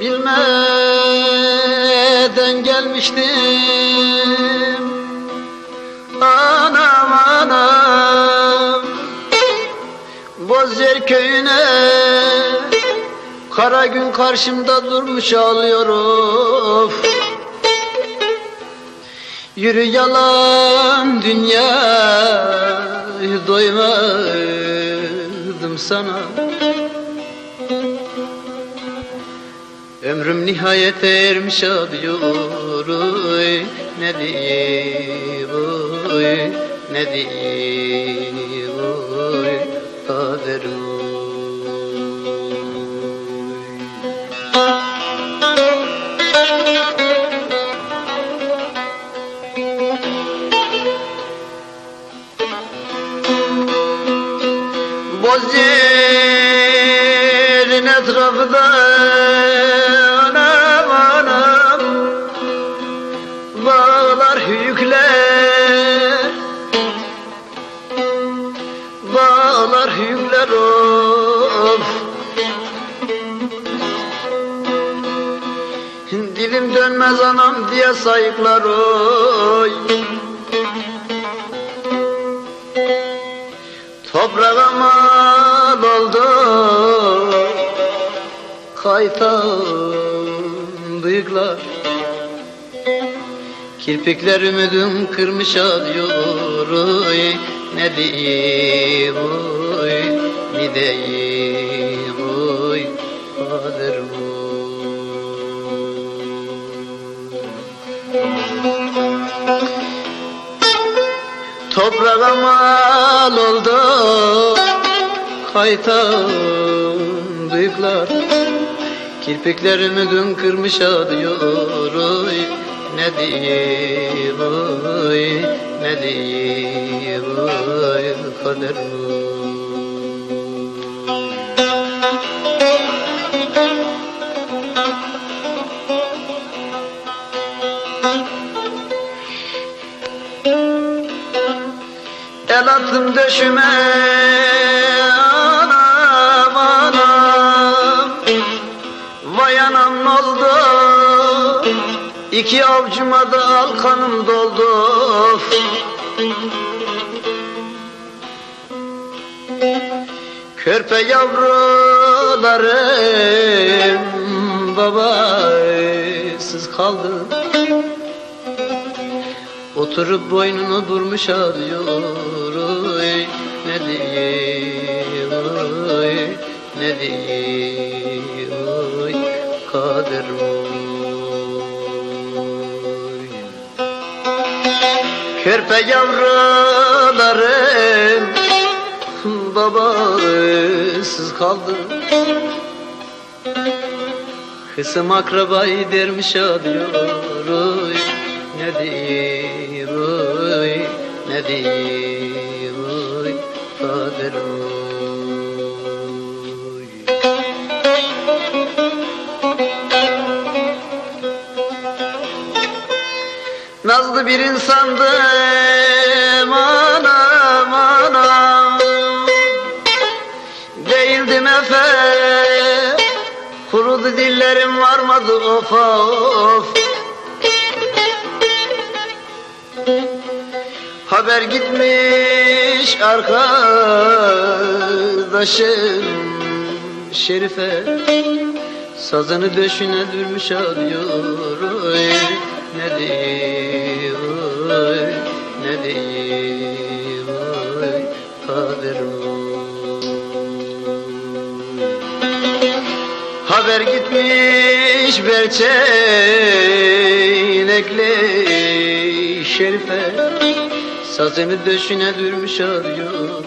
Bilmeden gelmiştim. Anam anam Bozyer köyüne Kara gün karşımda durmuş ağlıyor of Yürü yalan dünya doymadım sana Ömrüm nihayete ermiş ağlıyor oy Ne diyeyim oy Ne diyeyim oy Kaderim oy. Bozyerin etrafında Bağlar hüyükler Bağlar hüyükler of. Dilim dönmez anam diye sayıklar oy. Toprağa mal oldu. Kaytan bıyıklar Kirpikler ümidin kırmış alıyor oy. Ne diyeyim oy? Ne diyeyim oy? Kaderim oy Toprağa mal oldu Kaytan bıyıklar Kirpiklerimi dün kırmış ağlıyor oy Ne diyeyim oy Ne diyeyim oy Kader El attım döşüme İki avcuma da al doldu. Körpe yavrularım babasız kaldı. Oturup boynunu vurmuş ağlıyor Ne diyeyim Ne diyeyim Körpe yavrularım Babasız kaldı Kısım akrabayı dermiş ağlıyor oy Ne diyeyim oy Ne diyeyim oy Kader oy Nazlı bir insandım anam anam Değildim efe Kurudu dillerim varmadı of of. Haber gitmiş arkadaşım Şerife Sazını döşüne dürmüş alıyor oy Ne diyeyim Diyeyim oy Kader Haber gitmiş berçeynekli şerife. Sazını döşüne dürmüş arıyor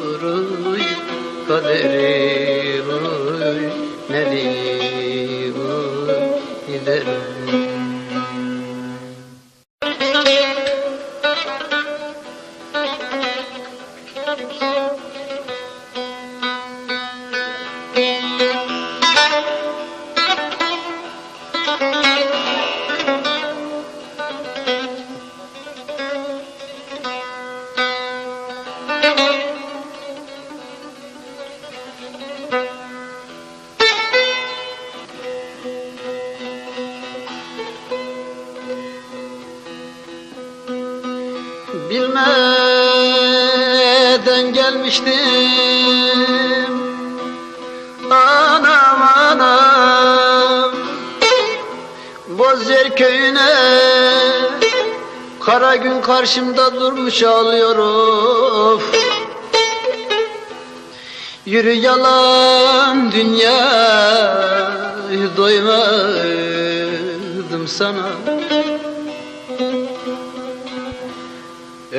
oy Kaderim oy Ne diyeyim oy Giderim Bilmeden gelmiştim. Anam anam Bozyer köyüne Kara gün karşımda durmuş ağlıyorum. Yürü yalan dünya doymadım sana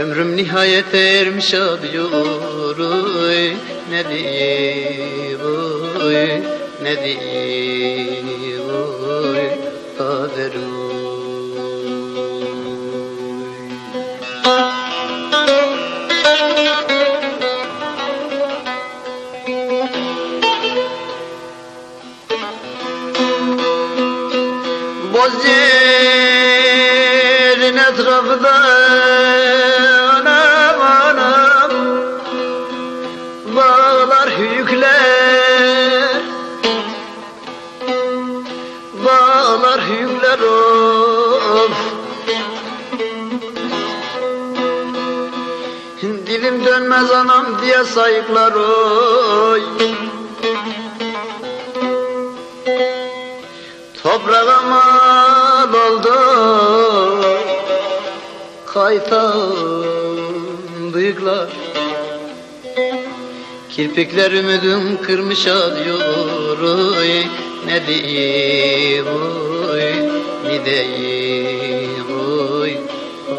Ömrüm nihayete ermiş oy. Ne diyeyim oy? Ne diyeyim oy? Kaderim oy. Bozyerin etrafında anam Dilim dönmez anam diye sayıklar oy. Toprağa mal oldu Kaytan bıyıklar. Kirpikler ümidim kırmış ağlıyor oy. Ne diyeyim oy Ne diyeyim